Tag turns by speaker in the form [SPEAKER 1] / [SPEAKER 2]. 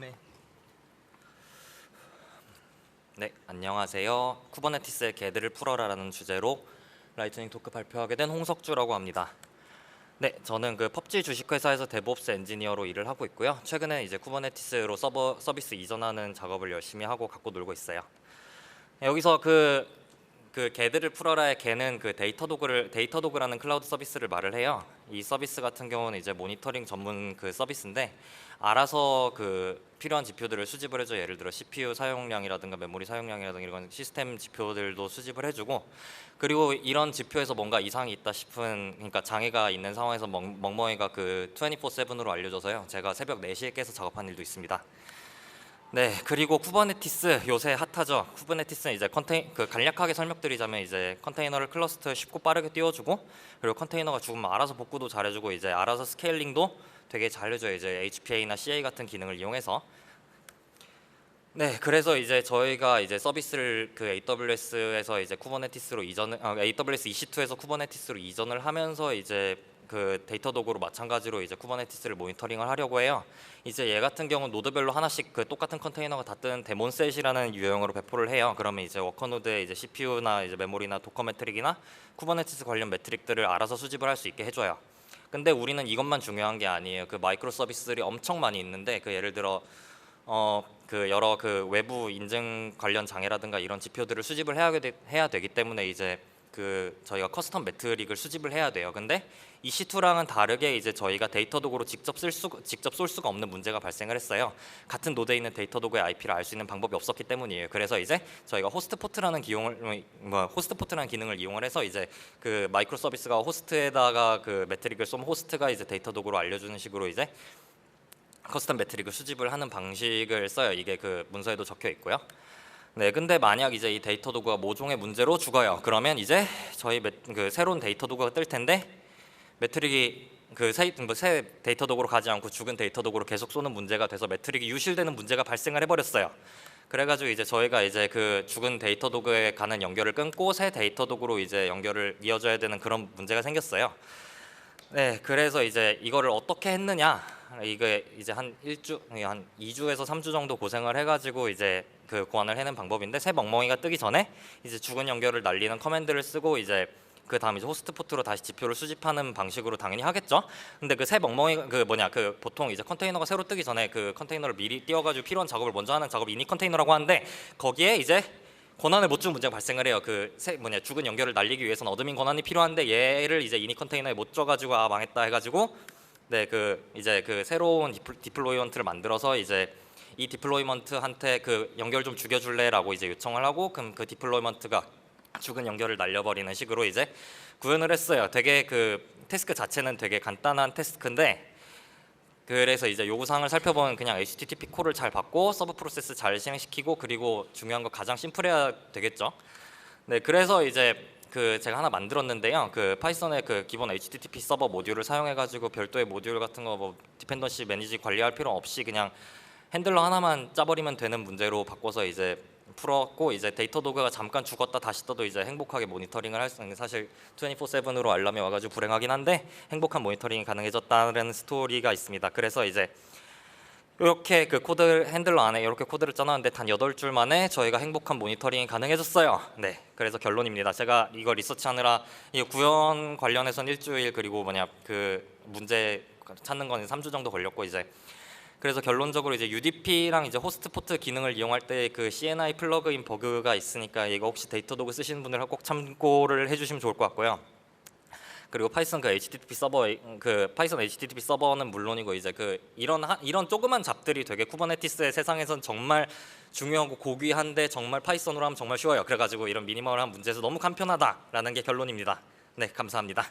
[SPEAKER 1] 네.
[SPEAKER 2] 네, 안녕하세요. 쿠버네티스의 개들을 풀어라라는 주제로 라이트닝 토크 발표하게 된 홍석주라고 합니다. 네, 저는 그 펍지 주식회사에서 데브옵스 엔지니어로 일을 하고 있고요. 최근에 이제 쿠버네티스로 서버 서비스 이전하는 작업을 열심히 하고 갖고 놀고 있어요. 네, 여기서 그, 그 개들을 풀어라의 개는 그 데이터 도구를 데이터 도구라는 클라우드 서비스를 말을 해요. 이 서비스 같은 경우는 이제 모니터링 전문 그 서비스인데 알아서 그 필요한 지표들을 수집을 해줘. 예를 들어 CPU 사용량이라든가 메모리 사용량이라든가 이런 시스템 지표들도 수집을 해주고 그리고 이런 지표에서 뭔가 이상이 있다 싶은 그러니까 장애가 있는 상황에서 멍, 멍멍이가 그 24/7으로 알려줘서요. 제가 새벽 4시에 깨서 작업한 일도 있습니다. 네, 그리고 쿠버네티스 요새 핫하죠. 쿠버네티스는 이제 컨테이 그 간략하게 설명드리자면 이제 컨테이너를 클러스터에 쉽고 빠르게 띄워주고 그리고 컨테이너가 죽으면 알아서 복구도 잘해주고 이제 알아서 스케일링도 되게 잘해줘요. 이제 HPA나 CA 같은 기능을 이용해서 네, 그래서 이제 저희가 이제 서비스를 그 AWS에서 이제 쿠버네티스로 이전을 아, AWS EC2에서 쿠버네티스로 이전을 하면서 이제 그 데이터 도구로 마찬가지로 이제 쿠버네티스를 모니터링을 하려고 해요. 이제 얘 같은 경우는 노드별로 하나씩 그 똑같은 컨테이너가 다 뜨는 데몬셋이라는 유형으로 배포를 해요. 그러면 이제 워커 노드에 이제 CPU나 이제 메모리나 도커 매트릭이나 쿠버네티스 관련 매트릭들을 알아서 수집을 할 수 있게 해줘요. 근데 우리는 이것만 중요한 게 아니에요. 그 마이크로 서비스들이 엄청 많이 있는데 그 예를 들어 어 그 여러 그 외부 인증 관련 장애라든가 이런 지표들을 수집을 해야, 되, 해야 되기 때문에 이제 그 저희가 커스텀 매트릭을 수집을 해야 돼요. 근데 EC2랑은 다르게 이제 저희가 데이터 도구로 직접 쓸 수, 직접 쏠 수가 없는 문제가 발생을 했어요. 같은 노드에 있는 데이터 도구의 IP를 알 수 있는 방법이 없었기 때문이에요. 그래서 이제 저희가 호스트 포트라는 기용을 뭐 호스트 포트라는 기능을 이용을 해서 이제 그 마이크로 서비스가 호스트에다가 그 매트릭을 쏘면 호스트가 이제 데이터 도구로 알려주는 식으로 이제 커스텀 매트릭을 수집을 하는 방식을 써요. 이게 그 문서에도 적혀 있고요. 네, 근데 만약 이제 이 데이터 도구가 모종의 문제로 죽어요. 그러면 이제 저희 매, 그 새로운 데이터 도구가 뜰 텐데 매트릭이 그새 뭐새 데이터 도구로 가지 않고 죽은 데이터 도구로 계속 쏘는 문제가 돼서 매트릭이 유실되는 문제가 발생을 해버렸어요. 그래가지고 이제 저희가 이제 그 죽은 데이터 도구에 가는 연결을 끊고 새 데이터 도구로 이제 연결을 이어줘야 되는 그런 문제가 생겼어요. 네, 그래서 이제 이거를 어떻게 했느냐? 이게 이제 한 일주, 한 2주에서 3주 정도 고생을 해가지고 이제 그 고안을 해낸 방법인데 새 멍멍이가 뜨기 전에 이제 죽은 연결을 날리는 커맨드를 쓰고 이제 그 다음 이제 호스트 포트로 다시 지표를 수집하는 방식으로 당연히 하겠죠. 근데 그 새 멍멍이 그 뭐냐 그 보통 이제 컨테이너가 새로 뜨기 전에 그 컨테이너를 미리 띄워가지고 필요한 작업을 먼저 하는 작업 이니 컨테이너라고 하는데 거기에 이제 권한을 못 준 문제가 발생을 해요. 그 새 뭐냐 죽은 연결을 날리기 위해서는 어드민 권한이 필요한데 얘를 이제 이니 컨테이너에 못 줘가지고 아 망했다 해가지고 네 그 이제 그 새로운 디플로이먼트를 만들어서 이제 이 디플로이먼트한테 그 연결 좀 죽여줄래라고 이제 요청을 하고 그럼 그 디플로이먼트가 죽은 연결을 날려버리는 식으로 이제 구현을 했어요. 되게 그 태스크 자체는 되게 간단한 태스크인데 그래서 이제 요구사항을 살펴보면 그냥 HTTP 콜을 잘 받고 서브 프로세스 잘 실행시키고 그리고 중요한 거 가장 심플해야 되겠죠. 네, 그래서 이제 그 제가 하나 만들었는데요. 그 파이썬의 그 기본 HTTP 서버 모듈을 사용해 가지고 별도의 모듈 같은 거 뭐 디펜던시 매니지 관리할 필요 없이 그냥 핸들러 하나만 짜버리면 되는 문제로 바꿔서 이제 풀었고 이제 데이터 도구가 잠깐 죽었다 다시 떠도 이제 행복하게 모니터링을 할 수 있는 사실 24/7으로 알람이 와가지고 불행하긴 한데 행복한 모니터링이 가능해졌다는 스토리가 있습니다. 그래서 이제 이렇게 그 코드 핸들러 안에 이렇게 코드를 짜놨는데 단 8줄 만에 저희가 행복한 모니터링이 가능해졌어요. 네. 그래서 결론입니다. 제가 이거 리서치하느라 이 구현 관련해서는 일주일 그리고 뭐냐 그 문제 찾는 거는 3주 정도 걸렸고 이제 그래서 결론적으로 이제 UDP랑 이제 호스트 포트 기능을 이용할 때 그 CNI 플러그인 버그가 있으니까 이거 혹시 데이터 도구 쓰시는 분들 꼭 참고를 해주시면 좋을 것 같고요. 그리고 파이썬 그 HTTP 서버 그 파이썬 HTTP 서버는 물론이고 이제 그 이런 하, 이런 조그만 잡들이 되게 쿠버네티스의 세상에선 정말 중요하고 고귀한데 정말 파이썬으로 하면 정말 쉬워요. 그래가지고 이런 미니멀한 문제에서 너무 간편하다라는 게 결론입니다. 네, 감사합니다.